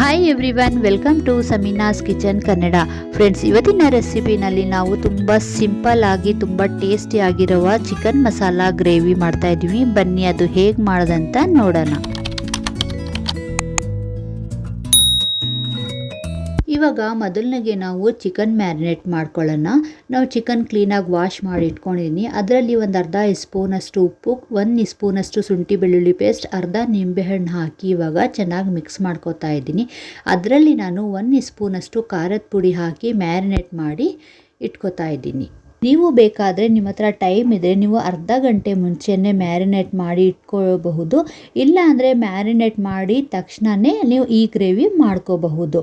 Hi every welcome to Sameena's kitchen Kannada friends ಇವತ್ತಿನ ರೆಸಿಪಿನಲ್ಲಿ ನಾವು ತುಂಬ ಸಿಂಪಲ್ ಆಗಿ, ತುಂಬ ಟೇಸ್ಟಿ ಆಗಿರುವ ಚಿಕನ್ ಮಸಾಲ ಗ್ರೇವಿ ಮಾಡ್ತಾ ಇದ್ವಿ. ಬನ್ನಿ, ಅದು ಹೇಗೆ ಮಾಡೋದಂತ ನೋಡೋಣ. ಇವಾಗ ಮೊದಲನೇಗೆ ನಾವು ಚಿಕನ್ ಮ್ಯಾರಿನೇಟ್ ಮಾಡ್ಕೊಳ್ಳೋಣ. ನಾವು ಚಿಕನ್ ಕ್ಲೀನಾಗಿ ವಾಶ್ ಮಾಡಿ ಇಟ್ಕೊಂಡಿದ್ದೀನಿ ಅದರಲ್ಲಿ ಒಂದು ಅರ್ಧ ಸ್ಪೂನಷ್ಟು ಉಪ್ಪು, ಒಂದು ಸ್ಪೂನಷ್ಟು ಶುಂಠಿ ಬೆಳ್ಳುಳ್ಳಿ ಪೇಸ್ಟ್ ಅರ್ಧ ನಿಂಬೆಹಣ್ಣು ಹಾಕಿ ಇವಾಗ ಚೆನ್ನಾಗಿ ಮಿಕ್ಸ್ ಮಾಡ್ಕೋತಾ ಇದ್ದೀನಿ. ಅದರಲ್ಲಿ ನಾನು ಒಂದು ಸ್ಪೂನಷ್ಟು ಖಾರದ ಪುಡಿ ಹಾಕಿ ಮ್ಯಾರಿನೇಟ್ ಮಾಡಿ ಇಟ್ಕೋತಾ ಇದ್ದೀನಿ. ನೀವು ಬೇಕಾದರೆ ನಿಮ್ಮ ಹತ್ರ ಟೈಮ್ ಇದ್ದರೆ ನೀವು ಅರ್ಧ ಗಂಟೆ ಮುಂಚೆಯೇ ಮ್ಯಾರಿನೇಟ್ ಮಾಡಿ ಇಟ್ಕೋಬಹುದು ಇಲ್ಲ ಅಂದರೆ ಮ್ಯಾರಿನೇಟ್ ಮಾಡಿ ತಕ್ಷಣವೇ ನೀವು ಈ ಗ್ರೇವಿ ಮಾಡ್ಕೋಬಹುದು.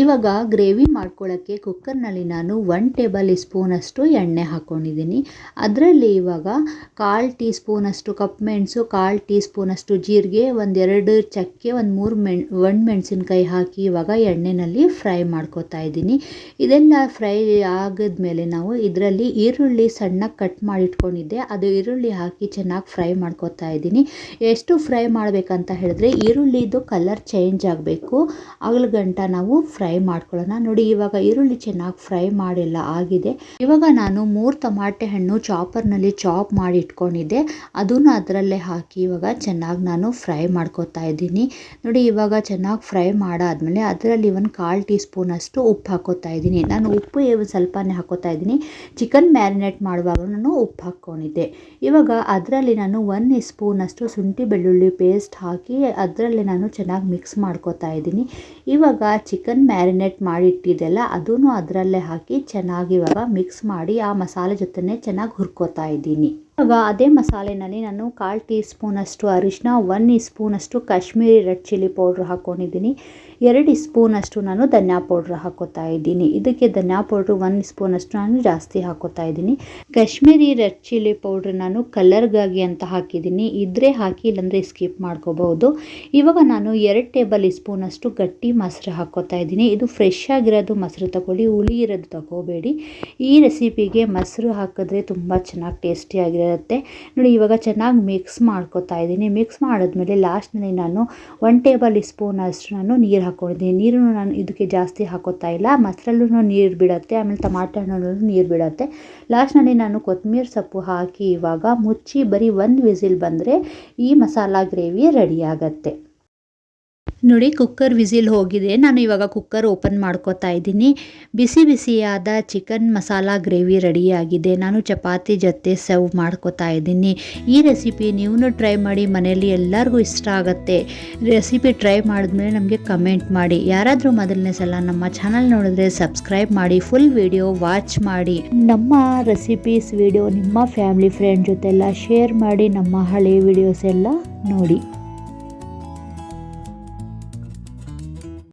ಇವಾಗ ಗ್ರೇವಿ ಮಾಡ್ಕೊಳ್ಳೋಕ್ಕೆ ಕುಕ್ಕರ್ನಲ್ಲಿ ನಾನು ಒನ್ ಟೇಬಲ್ ಸ್ಪೂನಷ್ಟು ಎಣ್ಣೆ ಹಾಕ್ಕೊಂಡಿದ್ದೀನಿ ಅದರಲ್ಲಿ ಇವಾಗ ಕಾಲು ಟೀ ಸ್ಪೂನಷ್ಟು ಕಪ್ ಮೆಣಸು, ಕಾಲು ಟೀ ಸ್ಪೂನಷ್ಟು ಜೀರಿಗೆ ಒಂದೆರಡು ಚಕ್ಕೆ, ಒಂದು ಮೂರು ಮೆಣ್ ಒಣ ಮೆಣಸಿನ್ಕಾಯಿ ಹಾಕಿ ಇವಾಗ ಎಣ್ಣೆಯಲ್ಲಿ ಫ್ರೈ ಮಾಡ್ಕೊತಾ ಇದ್ದೀನಿ. ಇದೆಲ್ಲ ಫ್ರೈ ಆಗಿದ್ಮೇಲೆ ನಾವು ಇದರಲ್ಲಿ ಈರುಳ್ಳಿ ಸಣ್ಣಗೆ ಕಟ್ ಮಾಡಿ ಇಟ್ಕೊಂಡಿದ್ದೆ ಅದು ಈರುಳ್ಳಿ ಹಾಕಿ ಚೆನ್ನಾಗಿ ಫ್ರೈ ಮಾಡ್ಕೊತಾ ಇದ್ದೀನಿ. ಎಷ್ಟು ಫ್ರೈ ಮಾಡಬೇಕಂತ ಹೇಳಿದ್ರೆ ಈರುಳ್ಳಿದು ಕಲರ್ ಚೇಂಜ್ ಆಗಬೇಕು. ಗಂಟ ನಾವು ಫ್ರೈ ಮಾಡ್ಕೊಳ್ಳೋಣ. ನೋಡಿ, ಇವಾಗ ಈರುಳ್ಳಿ ಚೆನ್ನಾಗಿ ಫ್ರೈ ಮಾಡಿಲ್ಲ, ಆಗಿದೆ. ಇವಾಗ ನಾನು ಮೂರು ತಮಾಟೆ ಹಣ್ಣು ಚಾಪರ್ನಲ್ಲಿ ಚಾಪ್ ಮಾಡಿ ಇಟ್ಕೊಂಡಿದ್ದೆ ಅದನ್ನು ಅದರಲ್ಲೇ ಹಾಕಿ ಇವಾಗ ಚೆನ್ನಾಗಿ ನಾನು ಫ್ರೈ ಮಾಡ್ಕೊತಾ ಇದ್ದೀನಿ. ನೋಡಿ, ಇವಾಗ ಚೆನ್ನಾಗಿ ಫ್ರೈ ಮಾಡಾದ್ಮೇಲೆ ಅದರಲ್ಲಿ ಒಂದು ಕಾಲು ಟೀ ಸ್ಪೂನಷ್ಟು ಉಪ್ಪು ಹಾಕೋತಾ ಇದ್ದೀನಿ. ನಾನು ಉಪ್ಪು ಸ್ವಲ್ಪನೇ ಹಾಕೋತಾ ಇದ್ದೀನಿ. ಚಿಕನ್ ಮ್ಯಾರಿನೇಟ್ ಮಾಡುವಾಗ ನಾನು ಉಪ್ಪು ಹಾಕ್ಕೊಂಡಿದ್ದೆ. ಇವಾಗ ಅದರಲ್ಲಿ ನಾನು ಒನ್ ಸ್ಪೂನಷ್ಟು ಶುಂಠಿ ಬೆಳ್ಳುಳ್ಳಿ ಪೇಸ್ಟ್ ಹಾಕಿ ಅದರಲ್ಲಿ ನಾನು ಚೆನ್ನಾಗಿ ಮಿಕ್ಸ್ ಮಾಡ್ಕೋತಾ ಇದ್ದೀನಿ. ಇವಾಗ ಚಿಕನ್ ಮ್ಯಾರಿನೇಟ್ ಮಾಡಿಟ್ಟಿದ್ದೆಲ್ಲ ಅದೂ ಅದರಲ್ಲೇ ಹಾಕಿ ಚೆನ್ನಾಗಿ ಇವಾಗ ಮಿಕ್ಸ್ ಮಾಡಿ ಆ ಮಸಾಲೆ ಜೊತೆನೇ ಚೆನ್ನಾಗಿ ಹುರ್ಕೋತಾ ಇದ್ದೀನಿ. ಇವಾಗ ಅದೇ ಮಸಾಲೆನಲ್ಲಿ ನಾನು ಕಾಲು ಟೀ ಸ್ಪೂನಷ್ಟು ಅರಿಶಿನ ಒನ್ ಸ್ಪೂನಷ್ಟು ಕಾಶ್ಮೀರಿ ರೆಡ್ ಚಿಲ್ಲಿ ಪೌಡ್ರ್ ಹಾಕ್ಕೊಂಡಿದ್ದೀನಿ ಎರಡು ಸ್ಪೂನಷ್ಟು ನಾನು ಧನಿಯಾ ಪೌಡ್ರ್ ಹಾಕೋತಾ ಇದ್ದೀನಿ. ಇದಕ್ಕೆ ಧನಿಯಾ ಪೌಡ್ರ್ ಒನ್ ಸ್ಪೂನಷ್ಟು ನಾನು ಜಾಸ್ತಿ ಹಾಕೋತಾ ಇದ್ದೀನಿ. ಕಾಶ್ಮೀರಿ ರೆಡ್ ಚಿಲ್ಲಿ ಪೌಡ್ರ್ ನಾನು ಕಲರ್ಗಾಗಿ ಅಂತ ಹಾಕಿದ್ದೀನಿ. ಇದ್ರೆ ಹಾಕಿ, ಇಲ್ಲಾಂದರೆ ಸ್ಕಿಪ್ ಮಾಡ್ಕೋಬಹುದು. ಇವಾಗ ನಾನು ಎರಡು ಟೇಬಲ್ ಸ್ಪೂನಷ್ಟು ಗಟ್ಟಿ ಮೊಸರು ಹಾಕೋತಾ ಇದ್ದೀನಿ. ಇದು ಫ್ರೆಶ್ ಆಗಿರೋದು ಮೊಸರು ತಗೊಳ್ಳಿ, ಹುಳಿ ಇರೋದು ತಗೋಬೇಡಿ. ಈ ರೆಸಿಪಿಗೆ ಮೊಸರು ಹಾಕಿದ್ರೆ ತುಂಬ ಚೆನ್ನಾಗಿ ಟೇಸ್ಟಿಯಾಗಿರುತ್ತೆ ನೋಡಿ, ಇವಾಗ ಚೆನ್ನಾಗಿ ಮಿಕ್ಸ್ ಮಾಡ್ಕೋತಾ ಇದ್ದೀನಿ. ಮಿಕ್ಸ್ ಮಾಡಿದ್ಮೇಲೆ ಲಾಸ್ಟ್ನಲ್ಲಿ ನಾನು ಒನ್ ಟೇಬಲ್ ಸ್ಪೂನ್ ಅಷ್ಟು ನಾನು ನೀರು ಹಾಕ್ಕೊಂಡಿದ್ದೀನಿ ನೀರನ್ನು ನಾನು ಇದಕ್ಕೆ ಜಾಸ್ತಿ ಹಾಕೋತಾ ಇಲ್ಲ. ಮೊಸರಲ್ಲೂ ನೀರು ಬಿಡುತ್ತೆ, ಆಮೇಲೆ ಟಮಾಟೆ ಹಣ್ಣಲ್ಲೂ ನೀರು ಬಿಡುತ್ತೆ. ಲಾಸ್ಟ್ನಲ್ಲಿ ನಾನು ಕೊತ್ತಂಬರಿ ಸೊಪ್ಪು ಹಾಕಿ ಇವಾಗ ಮುಚ್ಚಿ ಬರೀ ಒಂದು ವಿಸಿಲ್ ಬಂದರೆ ಈ ಮಸಾಲ ಗ್ರೇವಿ ರೆಡಿ ಆಗುತ್ತೆ. ನೋಡಿ ಕುಕ್ಕರ್ ವಿಸಿಲ್ ಹೋಗಿದೆ. ನಾನು ಇವಾಗ ಕುಕ್ಕರ್ ಓಪನ್ ಮಾಡ್ಕೋತಾ ಇದ್ದೀನಿ. ಬಿಸಿ ಬಿಸಿಯಾದ ಚಿಕನ್ ಮಸಾಲ ಗ್ರೇವಿ ರೆಡಿಯಾಗಿದೆ. ನಾನು ಚಪಾತಿ ಜೊತೆ ಸರ್ವ್ ಮಾಡ್ಕೋತಾ ಇದ್ದೀನಿ. ಈ ರೆಸಿಪಿ ನೀವು ಟ್ರೈ ಮಾಡಿ, ಮನೆಯಲ್ಲಿ ಎಲ್ಲರಿಗೂ ಇಷ್ಟ ಆಗುತ್ತೆ. ರೆಸಿಪಿ ಟ್ರೈ ಮಾಡಿದ್ಮೇಲೆ ನಮಗೆ ಕಮೆಂಟ್ ಮಾಡಿ. ಯಾರಾದರೂ ಮೊದಲನೇ ಸಲ ನಮ್ಮ ಚಾನಲ್ ನೋಡಿದ್ರೆ ಸಬ್ಸ್ಕ್ರೈಬ್ ಮಾಡಿ ಫುಲ್ ವಿಡಿಯೋ ವಾಚ್ ಮಾಡಿ. ನಮ್ಮ ರೆಸಿಪೀಸ್ ವಿಡಿಯೋ ನಿಮ್ಮ ಫ್ಯಾಮಿಲಿ ಫ್ರೆಂಡ್ ಜೊತೆಲ್ಲ ಶೇರ್ ಮಾಡಿ, ನಮ್ಮ ಹಳೆ ವಿಡಿಯೋಸ್ ಎಲ್ಲ ನೋಡಿ.